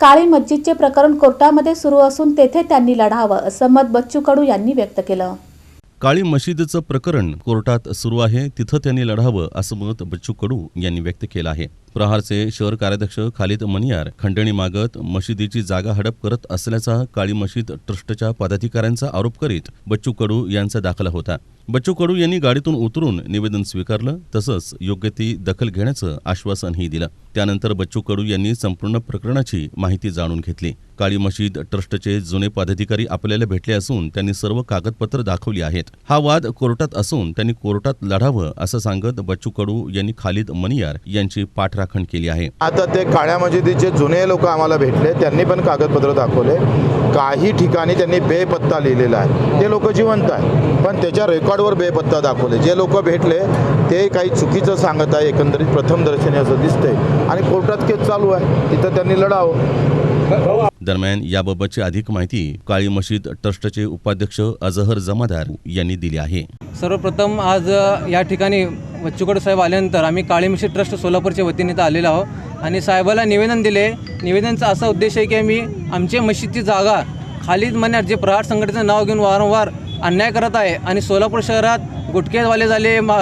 काळी मस्जिदचे प्रकरण कोर्टामध्ये सुरू असून तेथे त्यांनी लढावं असं मत बच्चू कडू यांनी व्यक्त केलं. काळी मशिदीचं प्रकरण कोर्टात सुरू आहे तिथं त्यांनी लढावं असं मत बच्चू कडू यांनी व्यक्त केलं आहे. प्रहारचे शहर कार्याध्यक्ष खालिद मनियार खंडणी मागत मशिदीची जागा हडप करत असल्याचा काळी मशीद ट्रस्टच्या पदाधिकाऱ्यांचा आरोप करीत बच्चू कडू यांचा दाखला होता. बच्चू कडू यांनी गाडीतून उतरून निवेदन स्वीकारलं तसंच योग्य ती दखल घेण्याचं आश्वासनही दिलं. त्यानंतर बच्चू कडू यांनी संपूर्ण प्रकरणाची माहिती जाणून घेतली. काळी मशीद ट्रस्टचे जुने पदाधिकारी आपल्याला भेटले असून त्यांनी सर्व कागदपत्र दाखवली आहेत. हा वाद कोर्टात असून त्यांनी कोर्टात लढावं असं सांगत बच्चू कडू यांनी खालिद मनियार यांची पाठराखण केली आहे. आता ते काळ्या मशिदीचे जुने लोक आम्हाला भेटले त्यांनी पण कागदपत्र दाखवले. काही ठिकाणी त्यांनी बेपत्ता लिहिलेला आहे. ते लोक जिवंत आहे पण त्याच्या रेकॉर्डवर बेपत्ता दाखवले. जे लोक भेटले ते काही चुकीचं सांगत आहे एकंदरीत प्रथम दर्शनी असं दिसतंय. आणि कोर्टात केस चालू आहे तिथं त्यांनी लढावं. दरम्यान याबाबतची अधिक माहिती काळी मशीद ट्रस्टचे उपाध्यक्ष अजहर जमादार यांनी दिली आहे. सर्वप्रथम आज या ठिकाणी बच्चूकडू साहेब आल्यानंतर आम्ही काळी मशीद ट्रस्ट सोलापूरच्या वतीने तर आलेलो आहोत. आणि साहेबाला निवेदन दिले. निवेदनचा असा उद्देश आहे की आम्ही आमच्या मशीदची जागा खालीद मन्यार जे प्रहार संघटनेचं नाव घेऊन वारंवार अन्याय करत आहे आणि सोलापूर शहरात गुटखेवाले झाले मा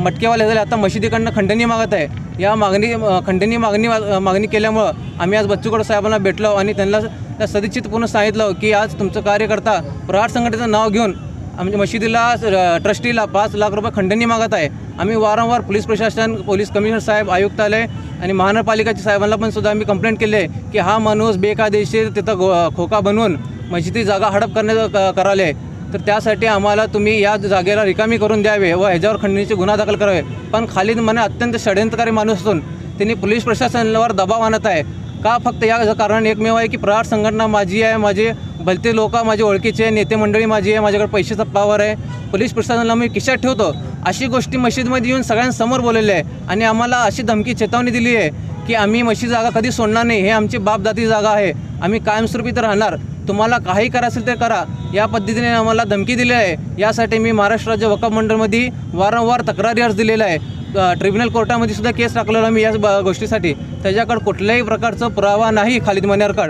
मटकेवाले झाले आता मशिदीकडनं खंडणी मागत आहे. या मागणी अ, खंडणी मागणी मागणी केल्यामुळं आम्ही आज बच्चूकडू साहेबांना भेटलो आणि त्यांना त्या सदिच्छितपूर्ण सांगितलं की आज तुमचं कार्यकर्ता प्रहार संघटनेचं नाव घेऊन आमच्या मशिदीला ट्रस्टीला पाच लाख रुपये खंडणी मागत आहे. आम्ही वारंवार पोलीस प्रशासन पोलीस कमिशनर साहेब आयुक्तालय आणि महानगरपालिकाच्या साहेबांना पण सुद्धा आम्ही कंप्लेंट केली आहे की हा माणूस बेकायदेशीर तिथं खो खोका बनवून मशिदी जागा हडप करण्याचं क- कराले तर त्यासाठी आम्हाला तुम्ही या जागेला रिकामी करून द्यावे व ह्याच्यावर खंडणीचे गुन्हा दाखल करावे. पण खालीद मने अत्यंत षडयंत्रकारी माणूस असून त्यांनी पोलीस प्रशासनावर दबाव आणत आहे. का फक्त या कारण एकमेव आहे की प्रहार संघटना माझी आहे माझे भलते लोक माझे ओळखीचे नेते मंडळी माझी आहे माझ्याकडे पैशाचा पावर आहे. पोलीस प्रशासनाला मी किशात ठेवतो. अशी गोष्टी मशीदमध्ये येऊन सगळ्यांसमोर बोललेले आहे. आणि आम्हाला अशी धमकी चेतावणी दिली आहे की आम्ही मशीद जागा कधी सोडणार नाही हे आमची बापदाती जागा आहे. आम्ही कायमस्वरूपी तर राहणार. तुम्हाला काही करायचं ते करा. या पद्धतीने आम्हाला धमकी दिली आहे. यासाठी मी महाराष्ट्र राज्य वकफ मंडळमध्ये वारंवार तक्रारी अर्ज दिलेला आहे. ट्रिब्युनल कोर्टामध्ये सुद्धा केस टाकलेला मी या गोष्टीसाठी. त्याच्याकडे कुठल्याही प्रकारचा पुरावा नाही खालिद मन्यारकड.